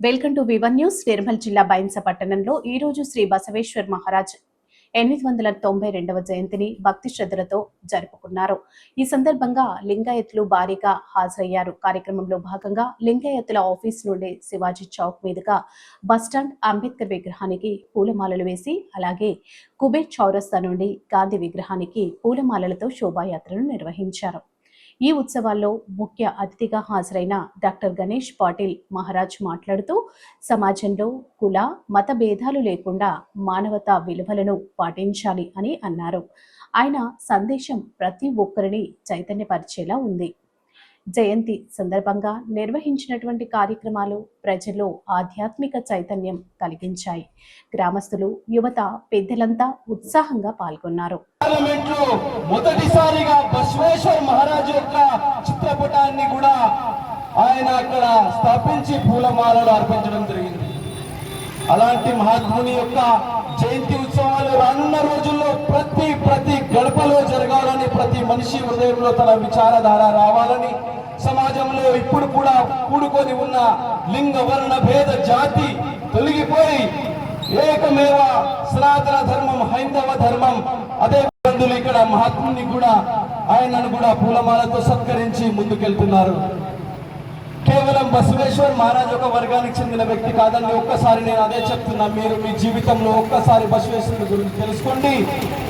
Welcome to వివన్ news Nirmal జిల్లా బైన్స పట్టణంలో ఈ రోజు శ్రీ బసవేశ్వర్ మహారాజ్ ఎనిమిది వందల తొంభై రెండవ జయంతిని భక్తి శ్రద్ధలతో జరుపుకున్నారు. ఈ సందర్భంగా లింగాయత్లు భారీగా హాజరయ్యారు. కార్యక్రమంలో భాగంగా లింగాయత్తుల ఆఫీస్ నుండి శివాజీ చౌక్ మీదుగా బస్టాండ్ అంబేద్కర్ విగ్రహానికి పూలమాలలు వేసి అలాగే కుబేర్ చౌరస్తా నుండి గాంధీ విగ్రహానికి పూలమాలలతో శోభాయాత్రను నిర్వహించారు. ఈ ఉత్సవాల్లో ముఖ్య అతిథిగా హాజరైన డాక్టర్ గణేష్ పాటిల్ మహారాజ్ మాట్లాడుతూ సమాజంలో కుల మత భేదాలు లేకుండా మానవతా విలువలను పాటించాలి అని అన్నారు. ఆయన సందేశం ప్రతి ఒక్కరిని చైతన్యపరిచేలా ఉంది. జయంతి సందర్భంగా నిర్వహించినటువంటి కార్యక్రమాలు ప్రజల్లో ఆధ్యాత్మిక చైతన్యం కలిగించాయి. గ్రామస్తులు యువత పెద్దలంతా ఉత్సాహంగా పాల్గొన్నారు. మొదటిసారిగా బసవేశ్వర్ మహారాజు యొక్క చిత్రపటాన్ని కూడా ఆయన అక్కడ స్థాపించి పూలమాలలు అర్పించడం జరిగింది. అలాంటి మహాత్ముని యొక్క జయంతి ఉత్సవాలు రానున్న రోజుల్లో ప్రతి ప్రతి గడపలో జరగాలని ప్రతి మనిషి హృదయంలో తన విచారధార రావాలని సమాజంలో ఇప్పుడు కూడా కూడుకొని ఉన్న లింగ వర్ణ భేద జాతి తొలగిపోయి ఏకమేవ సనాతన ధర్మం హైందవ ధర్మం అదే బంధువులు ఇక్కడ మహాత్ముని కూడా ఆయనను కూడా పూలమాలతో సత్కరించి ముందుకెళ్తున్నారు. కేవలం బసవేశ్వర్ మహారాజ్ ఒక వర్గానికి చెందిన వ్యక్తి కాదండి. ఒక్కసారి నేను అదే చెప్తున్నా. మీరు మీ జీవితంలో ఒక్కసారి బసవేశ్వరుని గురించి తెలుసుకోండి.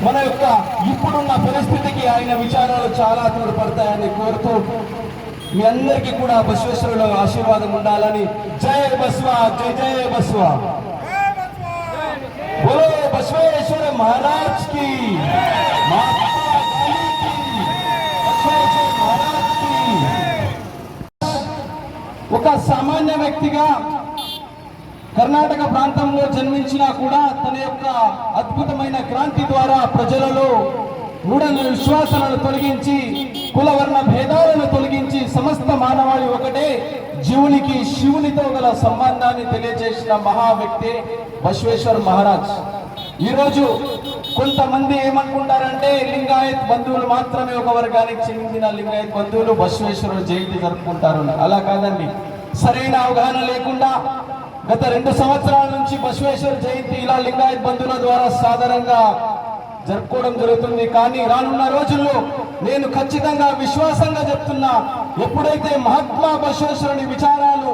మన యొక్క ఇప్పుడున్న పరిస్థితికి ఆయన విచారాలు చాలా తోడ్పడతాయని కోరుతూ మీ అందరికీ కూడా బసవేశ్వరుడు ఆశీర్వాదం ఉండాలని జయ బస్వ జయ జయ బస్వ. బోలో బసవేశ్వర మహారాజ్కి. ఒక సామాన్య వ్యక్తిగా కర్ణాటక ప్రాంతంలో జన్మించినా కూడా తన యొక్క అద్భుతమైన క్రాంతి ద్వారా ప్రజలలో మూఢ విశ్వాసాలను తొలగించి కులవర్ణ భేదాలను తొలగించి సమస్త మానవాళి ఒకటే జీవునికి శివునితో గల సంబంధాన్ని తెలియజేసిన మహా వ్యక్తి బశ్వేశ్వర్ మహారాజ్. ఈరోజు కొంతమంది ఏమనుకుంటారంటే లింగాయత్ బంధువులు మాత్రమే ఒక వర్గానికి చెందిన లింగాయత్ బంధువులు బసవేశ్వరుడు జయంతి జరుపుకుంటారు అలా కాదండి. సరైన అవగాహన లేకుండా గత రెండు సంవత్సరాల నుంచి బసవేశ్వర జయంతి ఇలా లింగాయత్ బంధువుల ద్వారా సాధారణంగా జరుపుకోవడం జరుగుతుంది. కానీ రానున్న రోజుల్లో నేను ఖచ్చితంగా విశ్వాసంగా చెప్తున్నా ఎప్పుడైతే మహాత్మా బసవేశ్వరుని విచారాలు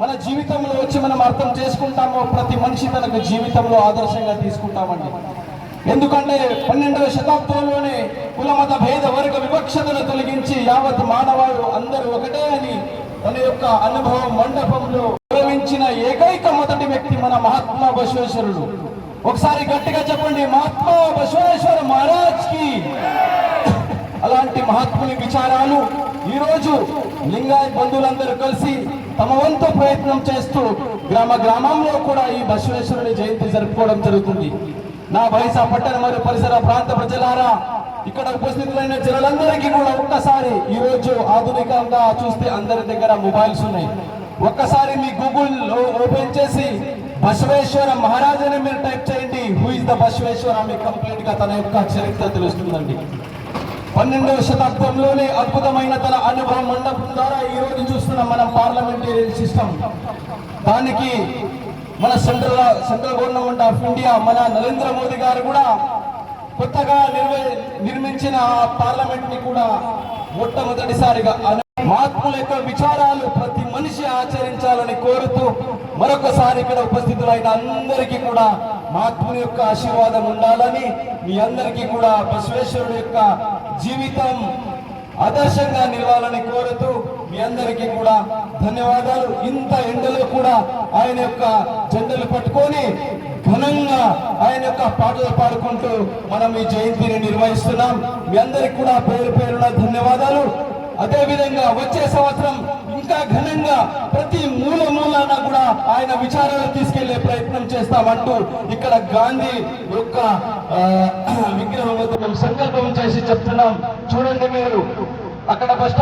మన జీవితంలో వచ్చి మనం అర్థం చేసుకుంటామో ప్రతి మనిషి తనకు జీవితంలో ఆదర్శంగా తీసుకుంటామండి. ఎందుకంటే పన్నెండవ శతాబ్దంలోనే కులమత భేద వర్గ వివక్షతను తొలగించి యావత్ మానవాడు అందరూ ఒకటే అని తన యొక్క అనుభవం మండపంలో గౌరవించిన ఏకైక మొదటి వ్యక్తి మన మహాత్మా బసవేశ్వరుడు. ఒకసారి గట్టిగా చెప్పండి మహాత్మా బసవేశ్వర మహారాజ్కి. అలాంటి మహాత్ముని విచారాలు ఈ రోజు లింగాయత్ బంధువులందరూ కలిసి తమ వంతు ప్రయత్నం చేస్తూ గ్రామ గ్రామంలో కూడా ఈ బసవేశ్వరుని జయంతి జరుపుకోవడం జరుగుతుంది. నా బైసా పట్టణ మరియు పరిసర ప్రాంత ప్రజలారా ఇక్కడ ఉపస్థితులైన జనులందరికీ కూడా ఒక్కసారి ఈ రోజు ఆధునికంగా చూస్తే అందరి దగ్గర మొబైల్స్ ఉన్నాయి. ఒక్కసారి మీ గూగుల్ ఓపెన్ చేసి బసవేశ్వర మహారాజని మీరు టైప్ చేయండి. Who is the Basaveshwara? మీ కంప్లీట్గా తన యొక్క చరిత్ర తెలుస్తుందండి. పన్నెండవ శతాబ్దంలోనే అద్భుతమైన తన అనుభవ మండపం ద్వారా ఈ రోజు చూస్తున్న మనం పార్లమెంటరీ సిస్టమ్. దానికి మన central central government of India మన నరేంద్ర మోదీ గారు కూడా కొత్తగా నిర్వ నిర్మించిన పార్లమెంట్ని కూడా మొట్టమొదటిసారిగా మహాత్ముల యొక్క విచారాలు ప్రతి మనిషి ఆచరించాలని కోరుతూ మరొకసారి ఇక్కడ ఉపస్థితులైన అందరికీ కూడా మహాత్ముని యొక్క ఆశీర్వాదం ఉండాలని మీ అందరికీ కూడా బసవేశ్వరుడు యొక్క జీవితం ఆదర్శంగా నిలవాలని కోరుతూ మీ అందరికీ కూడా ధన్యవాదాలు. ఇంత ఎండలో కూడా ఆయన యొక్క జెండలు పట్టుకొని ఘనంగా ఆయన యొక్క పాటలు పాడుకుంటూ మనం ఈ జయంతిని నిర్వహిస్తున్నాం. మీ అందరికి కూడా పేరు పేరున ధన్యవాదాలు. అదే విధంగా వచ్చే సంవత్సరం ఇంకా ఘనంగా ప్రతి మూల మూలాన కూడా ఆయన విచారాలు తీసుకెళ్ళి ప్రయత్నం చేస్తామంటూ ఇక్కడ గాంధీ యొక్క ఆ, విగ్రహం వద్ద మేము సంకల్పం చేసి చెప్తున్నాం. చూడండి మీరు అక్కడ బస్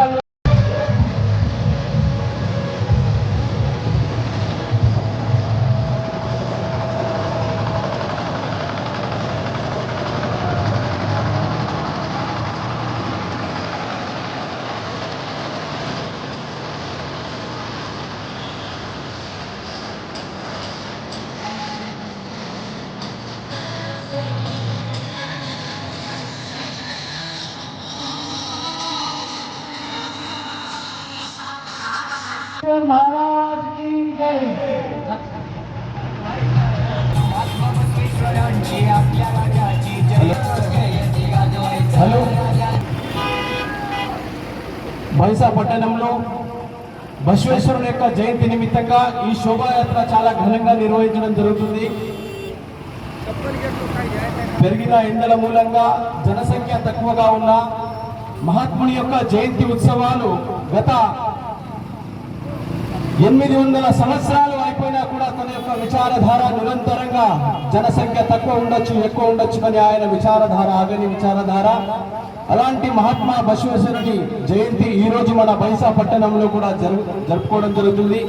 महाराज की जय హలో బైసా పట్టణంలో బసవేశ్వరుని యొక్క జయంతి నిమిత్తంగా ఈ శోభాయాత్ర చాలా ఘనంగా నిర్వహించడం జరుగుతుంది పెరిగిన ఎండల మూలంగా జనసంఖ్య తక్కువగా ఉన్న మహాత్ముని యొక్క జయంతి ఉత్సవాలు గత ఎనిమిది వందల సంవత్సరాలు అయిపోయినా కూడా తన యొక్క విచారధార నిరంతరంగా జనసంఖ్య తక్కువ ఉండొచ్చు ఎక్కువ ఉండొచ్చు కానీ ఆయన విచారధార ఆగని విచారధార. అలాంటి మహాత్మా బసవేశ్వరుడి జయంతి ఈ రోజు మన బైసా పట్టణంలో కూడా జరుగు జరుపుకోవడం జరుగుతుంది.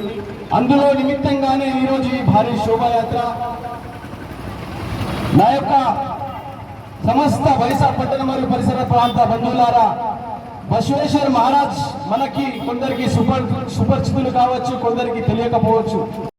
అందులో నిమిత్తంగానే ఈ రోజు ఈ భారీ శోభాయాత్ర. నా యొక్క సమస్త వైసా పట్టణ మరియు పరిసర ప్రాంత బంధువులారా బసవేశ్వర్ మహారాజ్ మనకి కొందరికి సుపర్ సుపరిచితులు కావచ్చు కొందరికి తెలియకపోవచ్చు.